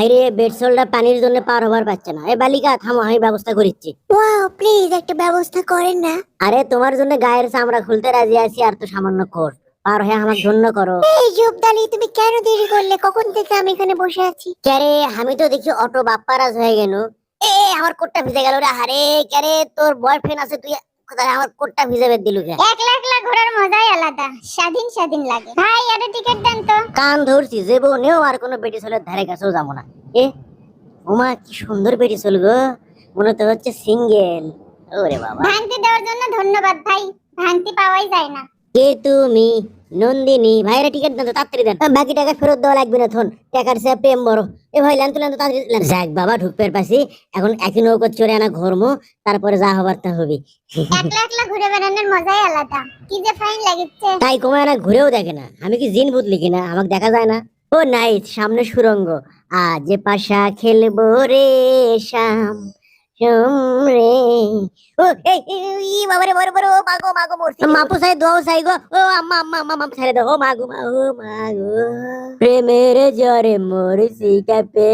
ভাইরে বেডসোলটা পানির জন্য পার হবার পাচ্ছে না। এ বালিকা থামো আমি ব্যবস্থা করিচ্ছি। ওয়াও প্লিজ একটা ব্যবস্থা করেন না। আরে তোমার জন্য গায়ের চামড়া খুলতে রাজি আছি আর তো সামান্য কোট। পার হয়ে আমাকে ধন্য করো। এই জুবদালি তুমি কেন দেরি করলে? কখন থেকে আমি এখানে বসে আছি? ক্যারে আমি তো দেখি অটো বাপ্পারাজ হয়ে গেল এ আমার কোটটা ভিজে গেল রে। আরে ক্যারে তোর বয়ফ্রেন্ড আছে তুই কোথায়? আমার কোটটা ভিজে বের দিলু কে? একলা একলা ঘোরার মজাই আলাদা। স্বাধীন স্বাধীন লাগে। ভাই একটা টিকিট দেন তো। কান ধরছি যে নেও আর কোনো বেটি ছেলের ধারে কাছেও যাব না। এ ওমা কি সুন্দর বেটি চল গো। মনে তো হচ্ছে সিঙ্গেল। ওরে বাবা। ভাঙতি দেওয়ার জন্য ধন্যবাদ ভাই। ভাঙতি পাওয়াই যায় না। কে তুমি? নন্দিনী ভাইরা টিকিট দেন তো তাড়াতাড়ি দেন। বাকি টাকা ফেরত দেওয়া লাগবে না থন। টাকার সে প্রেম বড়। এ ভাই লেন তো লেন তো তাড়াতাড়ি। যাক বাবা ঢুকপের পাশে এখন একই নৌকো চড়ে আনা ঘরমো তারপরে যা হবার তা হবে। একলা একলা ঘুরে বেড়ানোর মজাই আলাদা। কি যে ফাইন লাগছে। তাই কমায় না ঘুরেও দেখে না। আমি কি জিন ভূত লিখি না আমাকে দেখা যায় না। ও নাইস সামনে সুরঙ্গ। আজ পাশা খেলব রে শাম মাপু সাই দোও সাই গো। ও আম্মা আম্মা আম্মা আম্মা ছেড়ে দাও ও মাগো মা ও মাগো। প্রেমের জ্বরে মরছি কাপে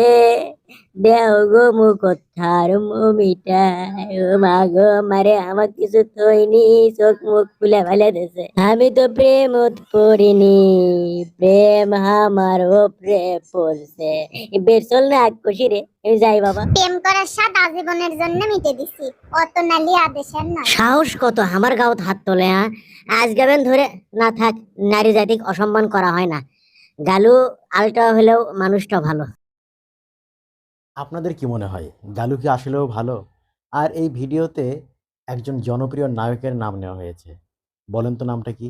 দেও গো মু কথার মমিটায় ও মাগো মারে আমার কিছু তৈনি চোখ মুখ খুলে ফেলে দিছে আমি তো প্রেম পড়িনি প্রেম আমার ওপরে পড়ছে বের চল না এক খুশি রে যাই বাবা। প্রেম করার স্বাদ আজীবনের জন্য মিটে দিছি অত নালি আদেশের নয় সাহস কত, আমার গাঁত হাত তোলে হ্যাঁ? আজ গাবেন ধরে না থাক, নারী জাতিক অসম্মান করা হয় না। গালু আলটা হলেও মানুষটা ভালো। আপনাদের কি মনে হয়? গালু কি আসলেও ভালো? আর এই ভিডিওতে একজন জনপ্রিয় নায়কের নাম নেওয়া হয়েছে। বলেন তো নামটা কি?